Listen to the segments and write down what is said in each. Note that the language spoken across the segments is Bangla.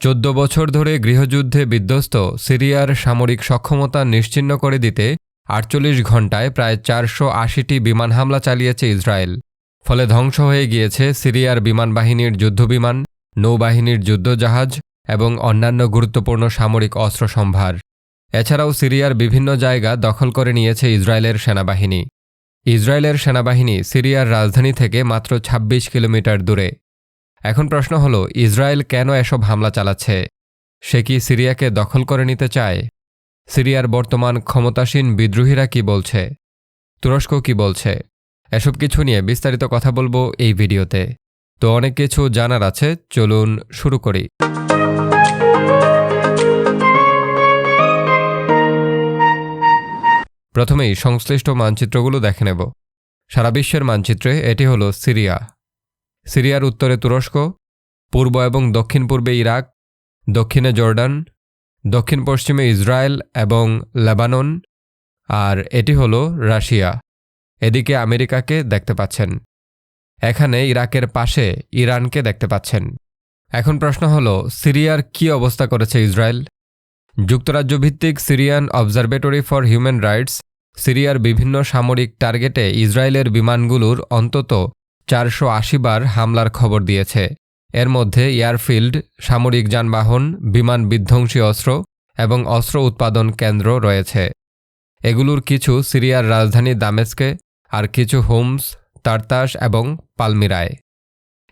চোদ্দ বছর ধরে গৃহযুদ্ধে বিধ্বস্ত সিরিয়ার সামরিক সক্ষমতা নিশ্চিহ্ন করে দিতে আটচল্লিশ ঘণ্টায় প্রায় চারশো আশিটি বিমান হামলা চালিয়েছে ইসরায়েল। ফলে ধ্বংস হয়ে গিয়েছে সিরিয়ার বিমান বাহিনীর যুদ্ধবিমান, নৌবাহিনীর যুদ্ধজাহাজ এবং অন্যান্য গুরুত্বপূর্ণ সামরিক অস্ত্র সম্ভার। এছাড়াও সিরিয়ার বিভিন্ন জায়গা দখল করে নিয়েছে ইসরায়েলের সেনাবাহিনী। ইসরায়েলের সেনাবাহিনী সিরিয়ার রাজধানী থেকে মাত্র ২৬ কিলোমিটার দূরে। এখন প্রশ্ন হল, ইসরায়েল কেন এসব হামলা চালাচ্ছে? সে কি সিরিয়াকে দখল করে নিতে চায়? সিরিয়ার বর্তমান ক্ষমতাসীন বিদ্রোহীরা কি বলছে? তুরস্ক কি বলছে? এসব কিছু নিয়ে বিস্তারিত কথা বলব এই ভিডিওতে। তো অনেক কিছু জানার আছে, চলুন শুরু করি। প্রথমেই সংশ্লিষ্ট মানচিত্রগুলো দেখে নেব। সারা বিশ্বের মানচিত্রে এটি হল সিরিয়া। সিরিয়ার উত্তরে তুরস্ক, পূর্ব এবং দক্ষিণ পূর্বে ইরাক, দক্ষিণে জর্ডান, দক্ষিণ পশ্চিমে ইসরায়েল এবং লেবানন, আর এটি হল রাশিয়া। এদিকে আমেরিকাকে দেখতে পাচ্ছেন। এখানে ইরাকের পাশে ইরানকে দেখতে পাচ্ছেন। এখন প্রশ্ন হল, সিরিয়ার কি অবস্থা করেছে ইসরায়েল? যুক্তরাজ্য ভিত্তিক Syrian observatory for human rights, সিরিয়ার বিভিন্ন সামরিক টার্গেটে ইসরায়েলের বিমানগুলোর অন্তত চারশো আশি বার হামলার খবর দিয়েছে। এর মধ্যে এয়ারফিল্ড, সামরিক যানবাহন, বিমান বিধ্বংসী অস্ত্র এবং অস্ত্র উৎপাদন কেন্দ্র রয়েছে। এগুলোর কিছু সিরিয়ার রাজধানী দামেস্কে আর কিছু হোমস, তারতাস এবং পালমিরায়।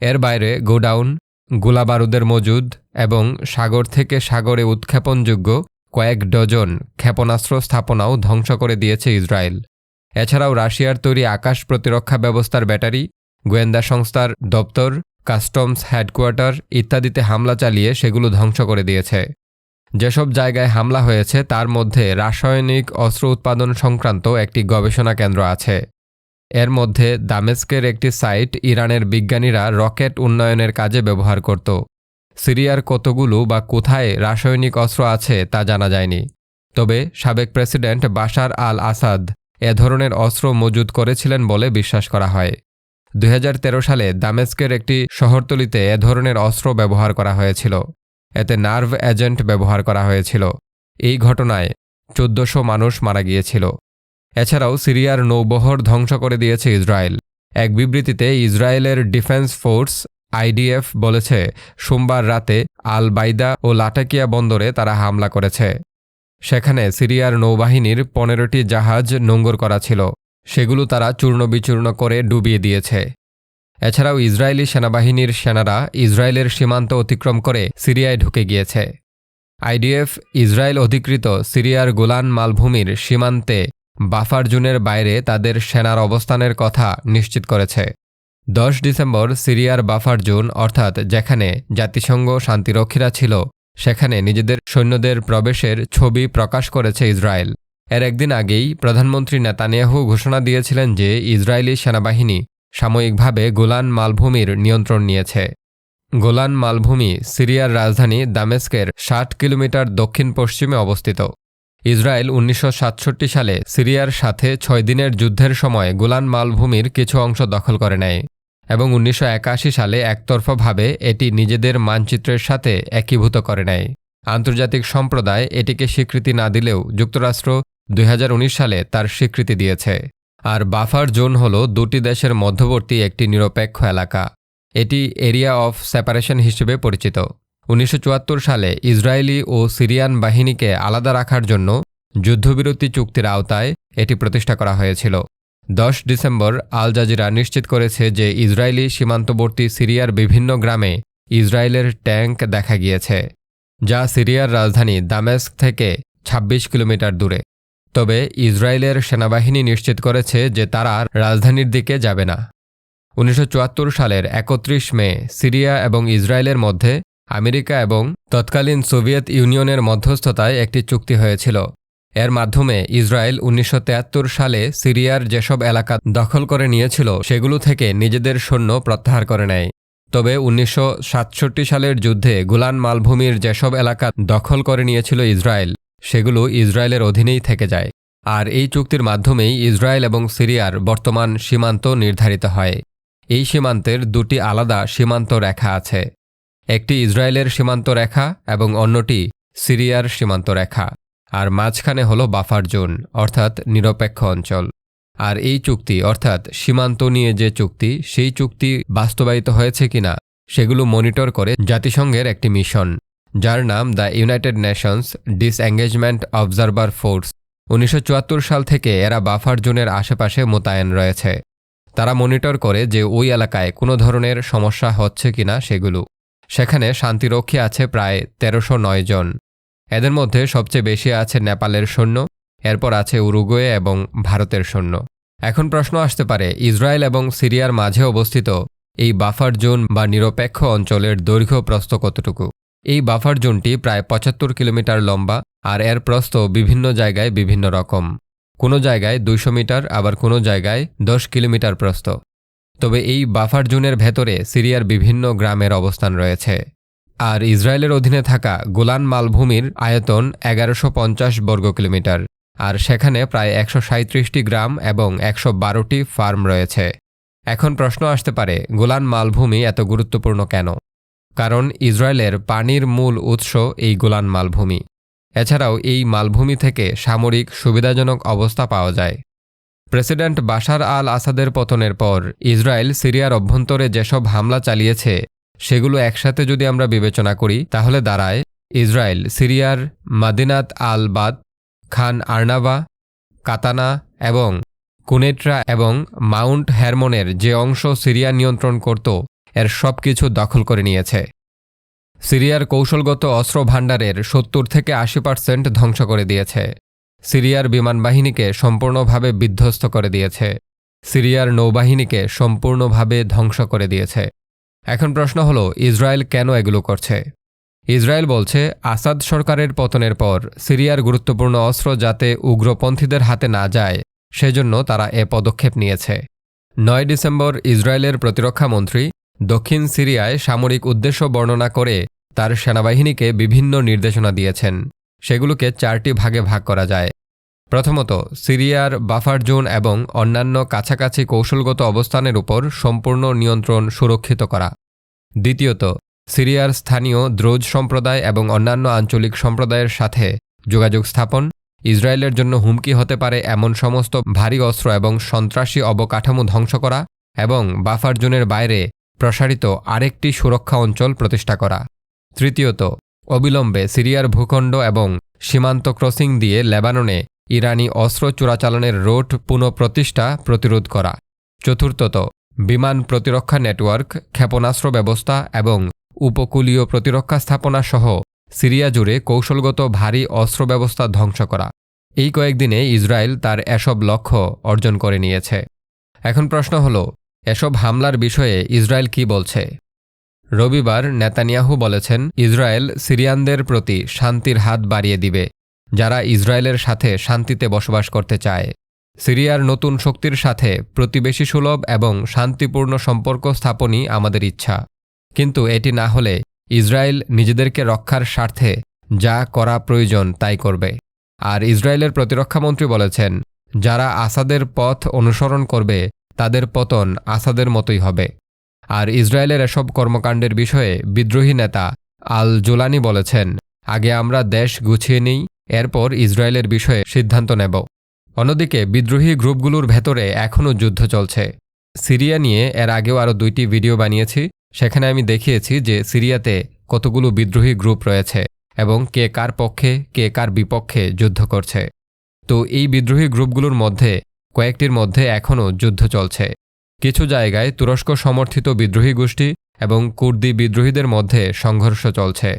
এর বাইরে গোডাউন, গোলাবারুদের মজুদ এবং সাগর থেকে সাগরে উৎক্ষেপণযোগ্য কয়েক ডজন ক্ষেপণাস্ত্র স্থাপনাও ধ্বংস করে দিয়েছে ইসরায়েল। এছাড়াও রাশিয়ার তৈরি আকাশ প্রতিরক্ষা ব্যবস্থার ব্যাটারি গোয়েন্দা সংস্থার দপ্তর, কাস্টমস হেডকোয়ার্টার ইত্যাদিতে হামলা চালিয়ে সেগুলো ধ্বংস করে দিয়েছে। যেসব জায়গায় হামলা হয়েছে তার মধ্যে রাসায়নিক অস্ত্র উৎপাদন সংক্রান্ত একটি গবেষণা কেন্দ্র আছে। এর মধ্যে দামেস্কের একটি সাইট ইরানের বিজ্ঞানীরা রকেট উন্নয়নের কাজে ব্যবহার করত। সিরিয়ার কতগুলো বা কোথায় রাসায়নিক অস্ত্র আছে তা জানা যায়নি। তবে সাবেক প্রেসিডেন্ট বাশার আল আসাদ এ ধরনের অস্ত্র মজুদ করেছিলেন বলে বিশ্বাস করা হয়। দু হাজার তেরো সালে দামেস্কের একটি শহরতলিতে এ ধরনের অস্ত্র ব্যবহার করা হয়েছিল। এতে নার্ভ এজেন্ট ব্যবহার করা হয়েছিল। এই ঘটনায় চোদ্দশো মানুষ মারা গিয়েছিল। এছাড়াও সিরিয়ার নৌবহর ধ্বংস করে দিয়েছে ইসরায়েল। এক বিবৃতিতে ইসরায়েলের ডিফেন্স ফোর্স আইডিএফ বলেছে, সোমবার রাতে আল বাইদা ও লাটাকিয়া বন্দরে তারা হামলা করেছে। সেখানে সিরিয়ার নৌবাহিনীর পনেরোটি জাহাজ নোঙ্গর করা ছিল। সেগুলো তারা চূর্ণবিচূর্ণ করে ডুবিয়ে দিয়েছে। এছাড়াও ইসরায়েলি সেনাবাহিনীর সেনারা ইসরায়েলের সীমান্ত অতিক্রম করে সিরিয়ায় ঢুকে গিয়েছে। আইডিএফ ইসরায়েল অধিকৃত সিরিয়ার গোলান মালভূমির সীমান্তে বাফার জুনের বাইরে তাদের সেনার অবস্থানের কথা নিশ্চিত করেছে। দশ ডিসেম্বর সিরিয়ার বাফার জোন, অর্থাৎ যেখানে জাতিসংঘ শান্তিরক্ষীরা ছিল, সেখানে নিজেদের সৈন্যদের প্রবেশের ছবি প্রকাশ করেছে ইসরায়েল। এর একদিন আগেই প্রধানমন্ত্রী নেতানিয়াহু ঘোষণা দিয়েছিলেন যে ইসরায়েলি সেনাবাহিনী সাময়িকভাবে গোলান মালভূমির নিয়ন্ত্রণ নিয়েছে। গোলান মালভূমি সিরিয়ার রাজধানী দামেস্কের ষাট কিলোমিটার দক্ষিণ পশ্চিমে অবস্থিত। ইসরায়েল উনিশশো সাতষট্টি সালে সিরিয়ার সাথে ছয় দিনের যুদ্ধের সময় গোলান মালভূমির কিছু অংশ দখল করে নেয় এবং উনিশশো একাশি সালে একতরফাভাবে এটি নিজেদের মানচিত্রের সাথে একীভূত করে নেয়। আন্তর্জাতিক সম্প্রদায় এটিকে স্বীকৃতি না দিলেও যুক্তরাষ্ট্র দুই হাজার উনিশ সালে তার স্বীকৃতি দিয়েছে। আর বাফার জোন হল দুটি দেশের মধ্যবর্তী একটি নিরপেক্ষ এলাকা। এটি এরিয়া অফ সেপারেশন হিসেবে পরিচিত। উনিশশো চুয়াত্তর সালে ইসরায়েলি ও সিরিয়ান বাহিনীকে আলাদা রাখার জন্য যুদ্ধবিরতি চুক্তির আওতায় এটি প্রতিষ্ঠা করা হয়েছিল। দশ ডিসেম্বর আল জাজিরা নিশ্চিত করেছে যে ইসরায়েলি সীমান্তবর্তী সিরিয়ার বিভিন্ন গ্রামে ইসরায়েলের ট্যাঙ্ক দেখা গিয়েছে, যা সিরিয়ার রাজধানী দামেস্ক থেকে ২৬ কিলোমিটার দূরে। তবে ইসরায়েলের সেনাবাহিনী নিশ্চিত করেছে যে তারা রাজধানীর দিকে যাবে না। উনিশশো চুয়াত্তর সালের একত্রিশ মে সিরিয়া এবং ইসরায়েলের মধ্যে আমেরিকা এবং তৎকালীন সোভিয়েত ইউনিয়নের মধ্যস্থতায় একটি চুক্তি হয়েছিল। এর মাধ্যমে ইসরায়েল উনিশশো সালে সিরিয়ার যেসব এলাকা দখল করে নিয়েছিল, সেগুলো থেকে নিজেদের সৈন্য প্রত্যাহার করে নেয়। তবে উনিশশো সাতষট্টি সালের যুদ্ধে গুলান মালভূমির যেসব এলাকা দখল করে নিয়েছিল ইসরায়েল সেগুলো ইসরায়েলের অধীনেই থেকে যায়, আর এই চুক্তির মাধ্যমেই ইসরায়েল এবং সিরিয়ার বর্তমান সীমান্ত নির্ধারিত হয়। এই সীমান্তের দুটি আলাদা সীমান্ত রেখা আছে, একটি ইসরায়েলের সীমান্ত রেখা এবং অন্যটি সিরিয়ার সীমান্ত রেখা, আর মাঝখানে হলো বাফার জোন, অর্থাৎ নিরপেক্ষ অঞ্চল। আর এই চুক্তি, অর্থাৎ সীমান্ত নিয়ে যে চুক্তি, সেই চুক্তি বাস্তবায়িত হয়েছে কিনা, সেগুলো মনিটর করে জাতিসংঘের একটি মিশন। যার নাম the United Nations disengagement observer force উনিশশো চুয়াত্তর সাল থেকে এরা বাফার জোনের আশেপাশে মোতায়েন রয়েছে। তারা মনিটর করে যে ওই এলাকায় কোনো ধরনের সমস্যা হচ্ছে কিনা সেগুলো। সেখানে শান্তিরক্ষী আছে প্রায় তেরোশো নয় জন। এদের মধ্যে সবচেয়ে বেশি আছে নেপালের সৈন্য, এরপর আছে উরুগুয়ে এবং ভারতের সৈন্য। এখন প্রশ্ন আসতে পারে, ইসরায়েল এবং সিরিয়ার মাঝে অবস্থিত এই বাফার জোন বা নিরপেক্ষ অঞ্চলের দৈর্ঘ্য প্রস্থ কতটুকু? এই বাফার জোনটি প্রায় পঁচাত্তর কিলোমিটার লম্বা আর এর প্রস্থ বিভিন্ন জায়গায় বিভিন্ন রকম। কোনো জায়গায় দুইশো মিটার, আবার কোনো জায়গায় দশ কিলোমিটার প্রস্থ। তবে এই বাফার জোনের ভেতরে সিরিয়ার বিভিন্ন গ্রামের অবস্থান রয়েছে। আর ইসরায়েলের অধীনে থাকা গোলান মালভূমির আয়তন এগারোশো পঞ্চাশ বর্গ কিলোমিটার, আর সেখানে প্রায় একশো সাঁত্রিশটি গ্রাম এবং একশো বারোটি ফার্ম রয়েছে। এখন প্রশ্ন আসতে পারে, গোলান মালভূমি এত গুরুত্বপূর্ণ কেন? কারণ ইসরায়েলের পানির মূল উৎস এই গোলান মালভূমি। এছাড়াও এই মালভূমি থেকে সামরিক সুবিধাজনক অবস্থা পাওয়া যায়। প্রেসিডেন্ট বাশার আল আসাদের পতনের পর ইসরায়েল সিরিয়ার অভ্যন্তরে যেসব হামলা চালিয়েছে, সেগুলো একসাথে যদি আমরা বিবেচনা করি, তাহলে দাঁড়ায় ইসরায়েল, সিরিয়ার মাদিনাত আল বাদ, খান আর্নাবা, কাতানা এবং কুনেট্রা এবং মাউন্ট হ্যারমনের যে অংশ সিরিয়া নিয়ন্ত্রণ করত এর সব কিছু দখল করে নিয়েছে। সিরিয়ার কৌশলগত অস্ত্র ভাণ্ডারের সত্তর থেকে আশি পার্সেন্ট ধ্বংস করে দিয়েছে। সিরিয়ার বিমানবাহিনীকে সম্পূর্ণভাবে বিধ্বস্ত করে দিয়েছে। সিরিয়ার নৌবাহিনীকে সম্পূর্ণভাবে ধ্বংস করে দিয়েছে। এখন প্রশ্ন হল, ইসরায়েল কেন এগুলো করছে? ইসরায়েল বলছে, আসাদ সরকারের পতনের পর সিরিয়ার গুরুত্বপূর্ণ অস্ত্র যাতে উগ্রপন্থীদের হাতে না যায়, সেজন্য তারা এ পদক্ষেপ নিয়েছে। নয় ডিসেম্বর ইসরায়েলের প্রতিরক্ষা মন্ত্রী দক্ষিণ সিরিয়ায় সামরিক উদ্দেশ্য বর্ণনা করে তার সেনাবাহিনীকে বিভিন্ন নির্দেশনা দিয়েছেন। সেগুলোকে চারটি ভাগে ভাগ করা যায়। প্রথমত, সিরিয়ার বাফার জোন এবং অন্যান্য কাছাকাছি কৌশলগত অবস্থানের উপর সম্পূর্ণ নিয়ন্ত্রণ সুরক্ষিত করা। দ্বিতীয়ত, সিরিয়ার স্থানীয় দ্রোজ সম্প্রদায় এবং অন্যান্য আঞ্চলিক সম্প্রদায়ের সাথে যোগাযোগ স্থাপন, ইসরায়েলের জন্য হুমকি হতে পারে এমন সমস্ত ভারী অস্ত্র এবং সন্ত্রাসী অবকাঠামো ধ্বংস করা এবং বাফার জোনের বাইরে প্রসারিত আরেকটি সুরক্ষা অঞ্চল প্রতিষ্ঠা করা। তৃতীয়ত, অবিলম্বে সিরিয়ার ভূখণ্ড এবং সীমান্ত ক্রসিং দিয়ে লেবাননে ইরানি অস্ত্র চোরাচালানের রোড পুনঃপ্রতিষ্ঠা প্রতিরোধ করা। চতুর্থত, বিমান প্রতিরক্ষা নেটওয়ার্ক, ক্ষেপণাস্ত্র ব্যবস্থা এবং উপকূলীয় প্রতিরক্ষা স্থাপনা সহ সিরিয়া জুড়ে কৌশলগত ভারী অস্ত্র ব্যবস্থা ধ্বংস করা। এই কয়েকদিনে ইসরায়েল তার এসব লক্ষ্য অর্জন করে নিয়েছে। এখন প্রশ্ন হল এসব হামলার বিষয়ে ইসরায়েল কি বলছে? রবিবার নেতানিয়াহু বলেছেন, ইসরায়েল সিরিয়ানদের প্রতি শান্তির হাত বাড়িয়ে দিবে, যারা ইসরায়েলের সাথে শান্তিতে বসবাস করতে চায়। সিরিয়ার নতুন শক্তির সাথে প্রতিবেশী সুলভ এবং শান্তিপূর্ণ সম্পর্ক স্থাপনই আমাদের ইচ্ছা। কিন্তু এটি না হলে ইসরায়েল নিজেদেরকে রক্ষার স্বার্থে যা করা প্রয়োজন তাই করবে। আর ইসরায়েলের প্রতিরক্ষামন্ত্রী বলেছেন, যারা আসাদের পথ অনুসরণ করবে তাদের পতন আসাদের মতোই হবে। আর ইসরায়েলের এসব কর্মকাণ্ডের বিষয়ে বিদ্রোহী নেতা আল জোলানি বলেছেন, আগে আমরা দেশ গুছিয়ে নিই, এরপর ইসরায়েলের বিষয়ে সিদ্ধান্ত নেব। অন্যদিকে, বিদ্রোহী গ্রুপগুলোর ভেতরে এখনও যুদ্ধ চলছে। সিরিয়া নিয়ে এর আগেও আরও দুইটি ভিডিও বানিয়েছি, সেখানে আমি দেখিয়েছি যে সিরিয়াতে কতগুলো বিদ্রোহী গ্রুপ রয়েছে এবং কে কার পক্ষে, কে কার বিপক্ষে যুদ্ধ করছে। তো এই বিদ্রোহী গ্রুপগুলোর মধ্যে কয়েকটির মধ্যে এখনও যুদ্ধ চলছে। কিছু জায়গায় তুরস্ক সমর্থিত বিদ্রোহী গোষ্ঠী এবং কুর্দি বিদ্রোহীদের মধ্যে সংঘর্ষ চলছে।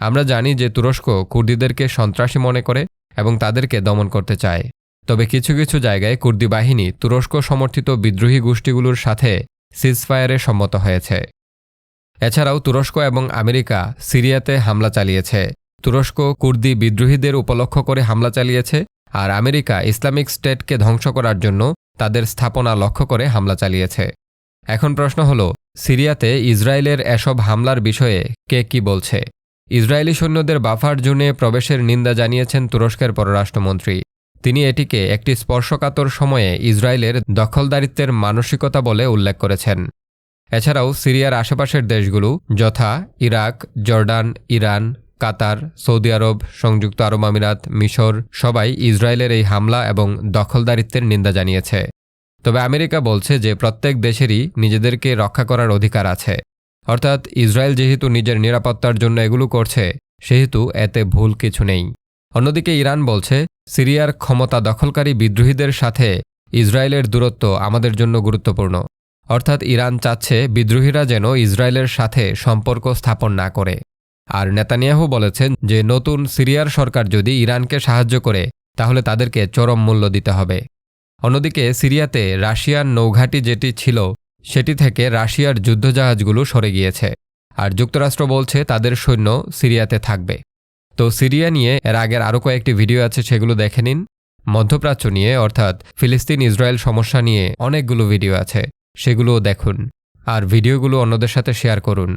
আমরা জানি যে তুরস্ক কুর্দিদেরকে সন্ত্রাসী মনে করে এবং তাদেরকে দমন করতে চায়। তবে কিছু কিছু জায়গায় কুর্দি বাহিনী তুরস্ক সমর্থিত বিদ্রোহী গোষ্ঠীগুলোর সাথে সিজফায়ারে সম্মত হয়েছে। এছাড়াও তুরস্ক এবং আমেরিকা সিরিয়াতে হামলা চালিয়েছে। তুরস্ক কুর্দি বিদ্রোহীদের উপলক্ষ করে হামলা চালিয়েছে আর আমেরিকা ইসলামিক স্টেটকে ধ্বংস করার জন্য তাদের স্থাপনা লক্ষ্য করে হামলা চালিয়েছে। এখন প্রশ্ন হল, সিরিয়াতে ইসরায়েলের এসব হামলার বিষয়ে কে কি বলছে? ইসরায়েলি সৈন্যদের বাফার জোনে প্রবেশের নিন্দা জানিয়েছেন তুরস্কের পররাষ্ট্রমন্ত্রী। তিনি এটিকে একটি স্পর্শকাতর সময়ে ইসরায়েলের দখলদারিত্বের মানসিকতা বলে উল্লেখ করেছেন। এছাড়াও সিরিয়ার আশেপাশের দেশগুলো, যথা Iraq, Jordan, Iran Qatar, Saudi Arab, সংযুক্ত আরব আমিরাত, মিশর সবাই ইসরায়েলের এই হামলা এবং দখলদারিত্বের নিন্দা জানিয়েছে। তবে আমেরিকা বলছে যে প্রত্যেক দেশেরই নিজেদেরকে রক্ষা করার অধিকার আছে। অর্থাৎ ইসরায়েল যেহেতু নিজের নিরাপত্তার জন্য এগুলো করছে, সেহেতু এতে ভুল কিছু নেই। অন্যদিকে ইরান বলছে, সিরিয়ার ক্ষমতা দখলকারী বিদ্রোহীদের সাথে ইসরায়েলের দূরত্ব আমাদের জন্য গুরুত্বপূর্ণ। অর্থাৎ ইরান চাচ্ছে বিদ্রোহীরা যেন ইসরায়েলের সাথে সম্পর্ক স্থাপন না করে। আর নেতানিয়াহু বলেছেন যে নতুন সিরিয়ার সরকার যদি ইরানকে সাহায্য করে, তাহলে তাদেরকে চরম মূল্য দিতে হবে। অন্যদিকে সিরিয়াতে রাশিয়ার নৌঘাঁটি যেটি ছিল, সেটি থেকে রাশিয়ার যুদ্ধজাহাজগুলো সরে গিয়েছে, আর যুক্তরাষ্ট্র বলছে তাদের সৈন্য সিরিয়াতে থাকবে। তো সিরিয়া নিয়ে এর আগের আরও কয়েকটি ভিডিও আছে, সেগুলো দেখে নিন। মধ্যপ্রাচ্য নিয়ে, অর্থাৎ ফিলিস্তিন ইসরায়েল সমস্যা নিয়ে অনেকগুলো ভিডিও আছে, সেগুলোও দেখুন। আর ভিডিওগুলো অন্যদের সাথে শেয়ার করুন।